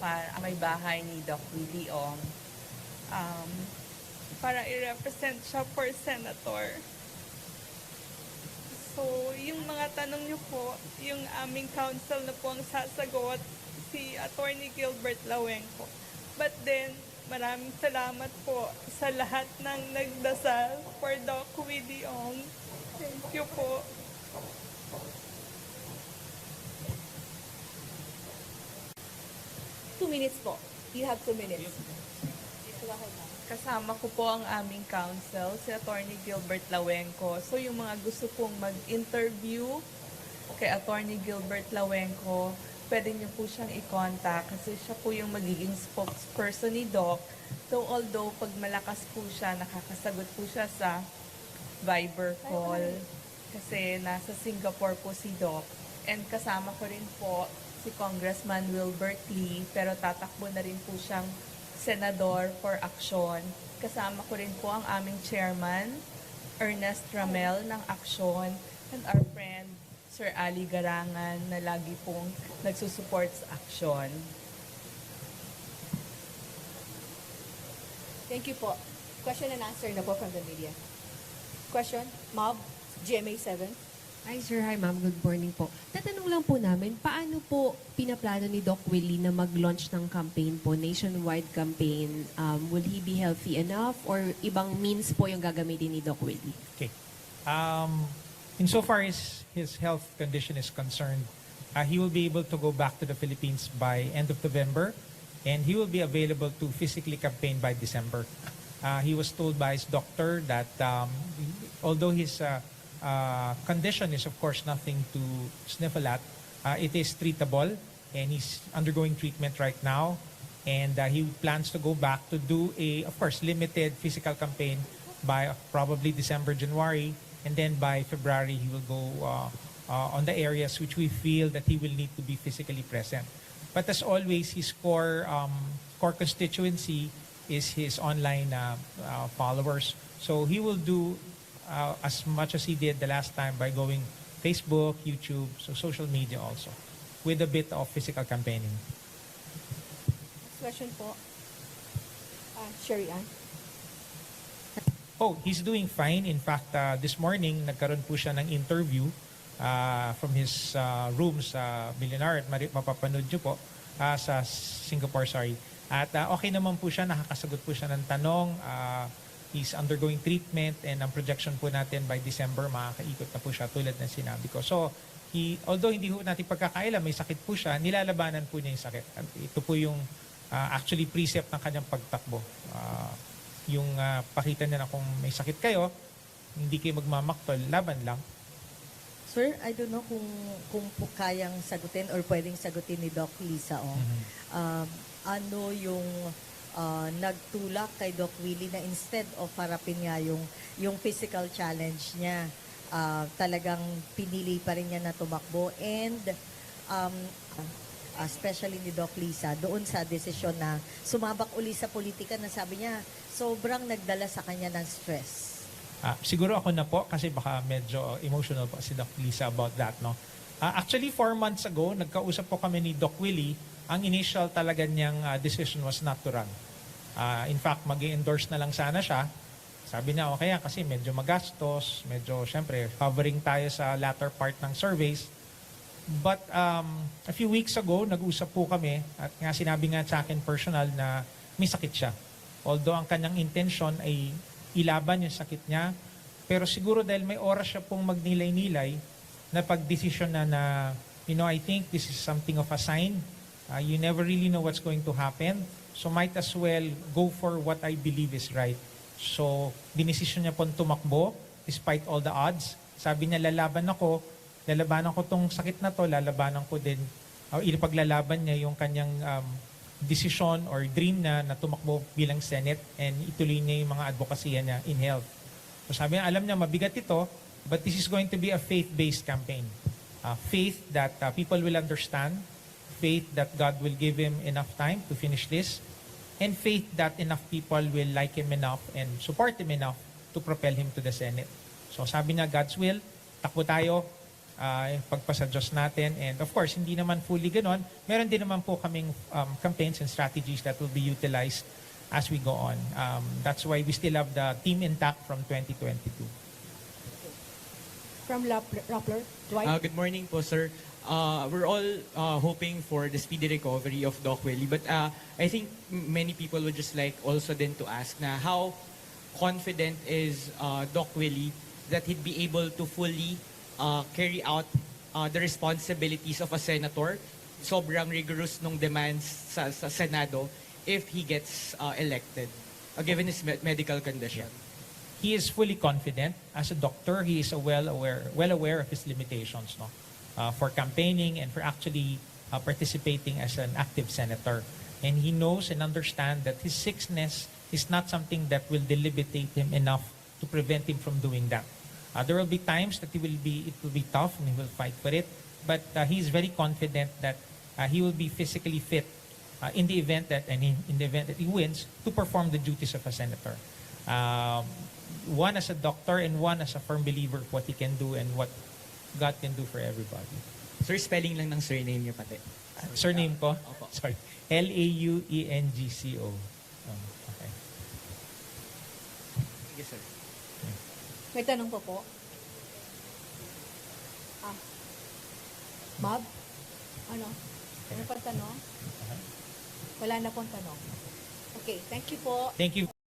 pa may bahay ni Doc Willie Ong um, para i-represent siya for senator. So, yung mga tanong niyo po, yung aming council na po ang sasagot, si Attorney Gilbert Lawenco. But then, maraming salamat po sa lahat ng nagdasal for Doc Willie Ong. Thank you po. Minutes po. You have two minutes. Kasama ko po ang aming counsel, si Attorney Gilbert Lawenco. So yung mga gusto pong mag-interview kay Attorney Gilbert Lawenco, pwede niyo po siyang i-contact kasi siya po yung magiging spokesperson ni Doc. So although pag malakas po siya, nakakasagot po siya sa Viber call kasi nasa Singapore po si Doc. And kasama ko rin po si Congressman Wilbert Lee pero tatakbo na rin po siyang senador for action. Kasama ko rin po ang aming chairman, Ernest Ramel ng Action and our friend Sir Ali Garangan na lagi pong nagsusupport sa Action. Thank you po. Question and answer na po from the media. Question? Mob? GMA7? Hi sir, hi ma'am. Good morning po. Po namin, paano po pinaplano ni Doc Willie na mag-launch ng campaign po, nationwide campaign? Um, will he be healthy enough or ibang means po yung gagamitin ni Doc Willie? Okay. Um, insofar as his health condition is concerned, uh, he will be able to go back to the Philippines by end of November, and he will be available to physically campaign by December. Uh, he was told by his doctor that um, although his uh, uh, condition is of course nothing to sniffle at, uh, it is treatable, and he's undergoing treatment right now. And uh, he plans to go back to do a, of course, limited physical campaign by probably December, January, and then by February he will go uh, uh, on the areas which we feel that he will need to be physically present. But as always, his core um, core constituency is his online uh, uh, followers. So he will do uh, as much as he did the last time by going Facebook, YouTube, so social media also, with a bit of physical campaigning. Next question po. Ah, Sherry Ann? Oh, he's doing fine. In fact, uh, this morning, nagkaroon po siya ng interview uh, from his uh, room sa Millionaire at mari- mapapanood niyo po uh, sa Singapore, sorry. At uh, okay naman po siya, nakakasagot po siya ng tanong. Uh, he's undergoing treatment and ang projection po natin by December, makakaikot na po siya tulad ng sinabi ko. So, he, although hindi po natin pagkakaila, may sakit po siya, nilalabanan po niya yung sakit. At ito po yung uh, actually precept ng kanyang pagtakbo. Uh, yung uh, pakita niya na kung may sakit kayo, hindi kayo magmamaktol, laban lang. Sir, I don't know kung kung po kayang sagutin or pwedeng sagutin ni Doc Lisa Ong. Mhm. Um, ano yung uh, nagtulak kay Doc Willie na instead of harapin nga yung yung physical challenge niya, uh, talagang pinili pa rin niya na tumakbo and um, uh, especially ni Doc Lisa doon sa desisyon na sumabak uli sa politika na sabi niya sobrang nagdala sa kanya ng stress. Ah, siguro ako na po kasi baka medyo emotional po si Doc Lisa about that. No? Ah, actually, four months ago, nagkausap po kami ni Doc Willie. Ang initial talaga niyang ah, decision was not to run. Ah, in fact, mag endorse na lang sana siya. Sabi niya, okay yan kasi medyo magastos, medyo, syempre, hovering tayo sa latter part ng surveys. But um, a few weeks ago, nag-usap po kami at nga sinabi nga sa akin personal na may sakit siya. Although ang kanyang intention ay ilaban yung sakit niya, pero siguro dahil may oras siya pong magnilay-nilay, na pagdesisyon na na, you know, I think this is something of a sign. Uh, you never really know what's going to happen. So might as well go for what I believe is right. So, dinesisyon niya pong tumakbo despite all the odds. Sabi niya, lalaban ako, lalabanan ko tong sakit na to, lalabanan ko din, uh, ilipaglalaban niya yung kanyang um, decision or dream na, na tumakbo bilang Senate and ituloy niya yung mga advokasya niya in health. So sabi niya, alam niya, mabigat ito, but this is going to be a faith-based campaign. Uh, faith that uh, people will understand, faith that God will give him enough time to finish this, and faith that enough people will like him enough and support him enough to propel him to the Senate. So sabi niya, God's will, takbo tayo, uh, pagpasa Diyos natin. And of course, hindi naman fully ganon. Meron din naman po kaming um, campaigns and strategies that will be utilized as we go on. Um, that's why we still have the team intact from 2022. From Rappler, Rappler Dwight? Uh, good morning po, sir. Uh, we're all uh, hoping for the speedy recovery of Doc Willie, but uh, I think many people would just like also then to ask na how confident is uh, Doc Willie that he'd be able to fully uh, carry out uh, the responsibilities of a senator, sobrang rigorous nung demands sa, sa Senado if he gets uh, elected, uh, given his me- medical condition. he is fully confident as a doctor. He is well aware, well aware of his limitations, no, uh, for campaigning and for actually uh, participating as an active senator. And he knows and understands that his sickness is not something that will debilitate him enough to prevent him from doing that. Uh, there will be times that he will be, it will be tough and he will fight for it, but uh, he is very confident that uh, he will be physically fit uh, in the event that and in, in the event that he wins to perform the duties of a senator. Um, one as a doctor and one as a firm believer of what he can do and what God can do for everybody. Sir, spelling lang ng surname niyo pati. Uh, Surname ko? Opo. Sorry. E L-A-U-E-N-G-C-O. Um, okay. Sige, sir. May tanong pa po? Ah. Bob? Ano? Ano pa tanong? Wala na pong tanong. Okay, thank you po. Thank you.